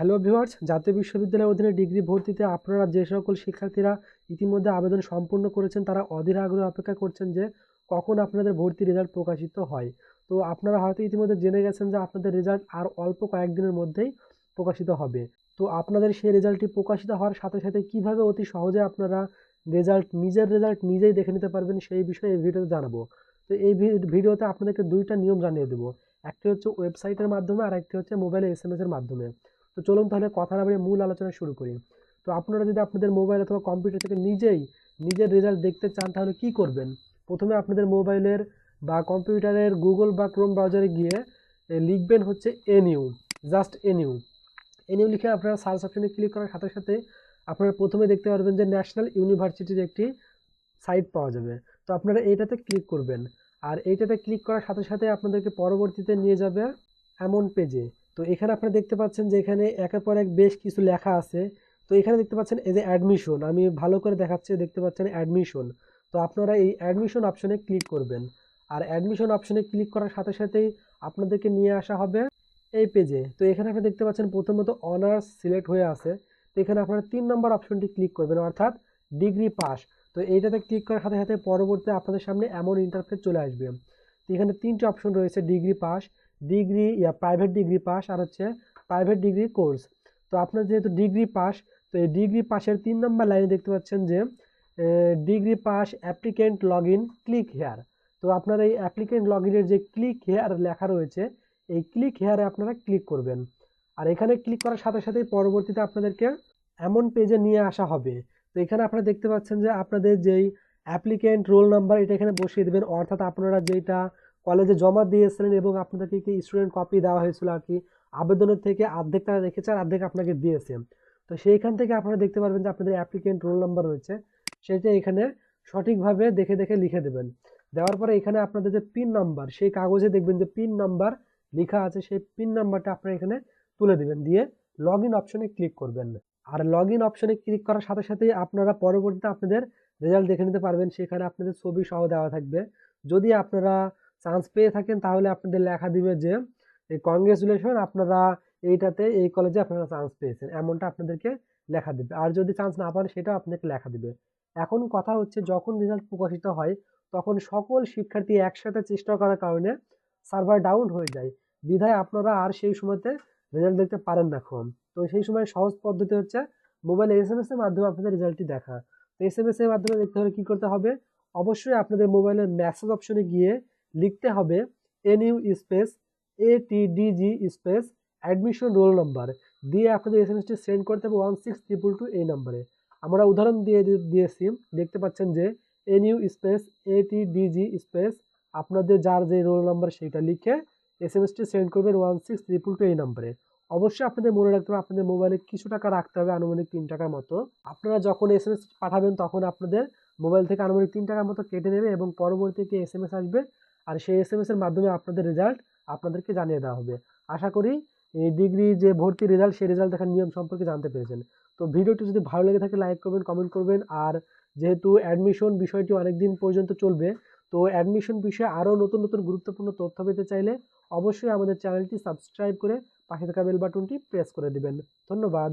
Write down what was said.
Hello viewers, জাতীয় বিশ্ববিদ্যালয়ের অধীনে ডিগ্রি ভর্তিতে আপনারা যে সকল শিক্ষার্থীরা ইতিমধ্যে আবেদন সম্পূর্ণ করেছেন, তারা অধীর আগ্রহে অপেক্ষা করছেন যে কখন আপনাদের ভর্তি রেজাল্ট প্রকাশিত হয়। তো আপনারা হয়তো ইতিমধ্যে জেনে গেছেন যে আপনাদের রেজাল্ট আর অল্প কয়েকদিনের মধ্যেই প্রকাশিত হবে। তো আপনাদের সেই রেজাল্টটি প্রকাশিত হওয়ার সাথে সাথে কীভাবে অতি সহজে আপনারা রেজাল্ট নিজের রেজাল্ট নিজেই দেখে নিতে পারবেন সেই বিষয়ে এই ভিডিওতে জানাব। তো এই ভিডিওতে আপনাদেরকে দুইটা নিয়ম জানিয়ে দেবো। একটি হচ্ছে ওয়েবসাইটের মাধ্যমে আর একটি হচ্ছে মোবাইলে এস এর মাধ্যমে। তো চলুন তাহলে কথা না মূল আলোচনা শুরু করি। তো আপনারা যদি আপনাদের মোবাইল অথবা কম্পিউটার থেকে নিজেই নিজের রেজাল্ট দেখতে চান, তাহলে কি করবেন? প্রথমে আপনাদের মোবাইলের বা কম্পিউটারের গুগল বা ক্রোম ব্রাউজারে গিয়ে লিখবেন হচ্ছে এনইউ জাস্ট এনইউ এনইউ লিখে আপনারা সার্চ অপশনে ক্লিক করার সাথে সাথে আপনারা প্রথমে দেখতে পারবেন যে ন্যাশনাল ইউনিভার্সিটির একটি সাইট পাওয়া যাবে। তো আপনারা এইটাতে ক্লিক করবেন। আর এইটাতে ক্লিক করার সাথে সাথে আপনাদেরকে পরবর্তীতে নিয়ে যাবে এমন পেজে তো এখানে আপনারা দেখতে পাচ্ছেন যে এখানে একের পর এক বেশ কিছু লেখা আছে। তো এখানে দেখতে পাচ্ছেন এই যে অ্যাডমিশন আমি ভালো করে দেখাচ্ছি, দেখতে পাচ্ছেন অ্যাডমিশন তো আপনারা এই অ্যাডমিশন অপশনে ক্লিক করবেন। আর অ্যাডমিশন অপশনে ক্লিক করার সাথে সাথেই আপনাদেরকে নিয়ে আসা হবে এই পেজে তো এখানে আপনি দেখতে পাচ্ছেন প্রথমত অনার্স সিলেক্ট হয়ে আছে। তো এখানে আপনারা তিন নম্বর অপশনটি ক্লিক করবেন, অর্থাৎ ডিগ্রি পাস তো এইটাতে ক্লিক করার সাথে সাথে পরবর্তীতে আপনাদের সামনে এমন ইন্টারফেস চলে আসবে। তো এখানে তিনটি অপশন রয়েছে ডিগ্রি পাস ডিগ্রি, ইয়া প্রাইভেট ডিগ্রি পাস আর হচ্ছে প্রাইভেট ডিগ্রি কোর্স তো আপনার যেহেতু ডিগ্রি পাস তো এই ডিগ্রি পাসের তিন নম্বর লাইনে দেখতে পাচ্ছেন যে degree pass applicant log in click here তো আপনার এই অ্যাপ্লিকেন্ট লগ ইনের যে ক্লিক হেয়ার লেখা রয়েছে, এই ক্লিক হেয়ারে আপনারা ক্লিক করবেন। আর এখানে ক্লিক করার সাথে সাথেই পরবর্তীতে আপনাদেরকে এমন পেজে নিয়ে আসা হবে। তো এখানে আপনারা দেখতে পাচ্ছেন যে আপনাদের যেই অ্যাপ্লিকেন্ট রোল নাম্বার এটা এখানে বসিয়ে দেবেন, অর্থাৎ আপনারা যেটা কলেজে জমা দিয়েছিলেন এবং আপনাদেরকে কি স্টুডেন্ট কপি দেওয়া হয়েছিল আর কি? আবেদনের থেকে অর্ধেক তারা রেখেছে আর অর্ধেক আপনাকে দিয়েছে। তো সেইখান থেকে আপনারা দেখতে পারবেন যে আপনাদের অ্যাপ্লিকেন্ট রোল নাম্বার রয়েছে। সেটা এখানে সঠিকভাবে দেখে দেখে লিখে দেবেন। দেওয়ার পরে এখানে আপনাদের যে পিন নাম্বার সেই কাগজে দেখবেন যে পিন নাম্বার লেখা আছে। সেই পিন নাম্বারটা আপনারা এখানে তুলে দিবেন। দিয়ে লগ ইন অপশনে ক্লিক করবেন। আর লগ ইন অপশনে ক্লিক করার সাথে সাথেই আপনারা পরবর্তীতে আপনাদের রেজাল্ট দেখে নিতে পারবেন। সেখানে আপনাদের ছবি সহ দেওয়া থাকবে। যদি আপনারা চান্স পেয়ে থাকেন, তাহলে আপনাদের লেখা দিবে যে, এই কংগ্রেচুলেশন আপনারা এইটাতে, এই কলেজে আপনারা চান্স পেয়েছেন, এমনটা আপনাদেরকে লেখা দিবে। আর যদি চান্স না পান, সেটাও আপনাকে লেখা দিবে। এখন কথা হচ্ছে, যখন রেজাল্ট প্রকাশিত হয়, তখন সকল শিক্ষার্থী একসাথে চেষ্টা করার কারণে সার্ভার ডাউন হয়ে যায়। বিধায় আপনারা আর সেই সময়তে রেজাল্ট দেখতে পারেন না কম তো সেই সময় সহজ পদ্ধতি হচ্ছে মোবাইলে এস এম এস এর মাধ্যমে আপনাদের রেজাল্টটি দেখা। তো এস এম এস এর মাধ্যমে দেখতে হলে কী করতে হবে? অবশ্যই আপনাদের মোবাইলের মেসেজ অপশনে গিয়ে লিখতে হবে N U space A T DG space admission roll number. দিয়ে আপনাদের এস এম এসটি সেন্ড করতে হবে ওয়ান সিক্স ট্রিপল টু এই নাম্বারে। আমরা উদাহরণ দিয়ে দিয়েছি, দেখতে পাচ্ছেন যে N U space A T DG space আপনাদের যার যে রোল নাম্বার সেটা লিখে এস এম এসটি সেন্ড করবেন ওয়ান সিক্স ট্রিপল টু এই নাম্বারে। অবশ্যই আপনাদের মনে রাখতে হবে, আপনাদের মোবাইলে কিছু টাকা রাখতে হবে আনুমানিক তিন টাকার মতো। আপনারা যখন এস এম এস পাঠাবেন, তখন আপনাদের মোবাইল থেকে আনুমানিক তিন টাকার মতো কেটে নেবে এবং পরবর্তীতে এস এম এস আসবে আর সেই এস এম এর মাধ্যমে আপনাদের রেজাল্ট আপনাদেরকে জানিয়ে দেওয়া হবে। আশা করি এই ডিগ্রি যে ভর্তি রেজাল্ট সেই রেজাল্ট দেখার নিয়ম সম্পর্কে জানতে পেরেছেন। তো ভিডিওটি যদি ভালো লেগে থাকে লাইক করবেন কমেন্ট করবেন। আর যেহেতু অ্যাডমিশন বিষয়টি অনেক দিন পর্যন্ত চলবে, তো অ্যাডমিশন বিষয়ে আরও নতুন নতুন গুরুত্বপূর্ণ তথ্য পেতে চাইলে অবশ্যই আমাদের চ্যানেলটি সাবস্ক্রাইব করে পাশে থাকা বেল বাটনটি প্রেস করে দিবেন। ধন্যবাদ।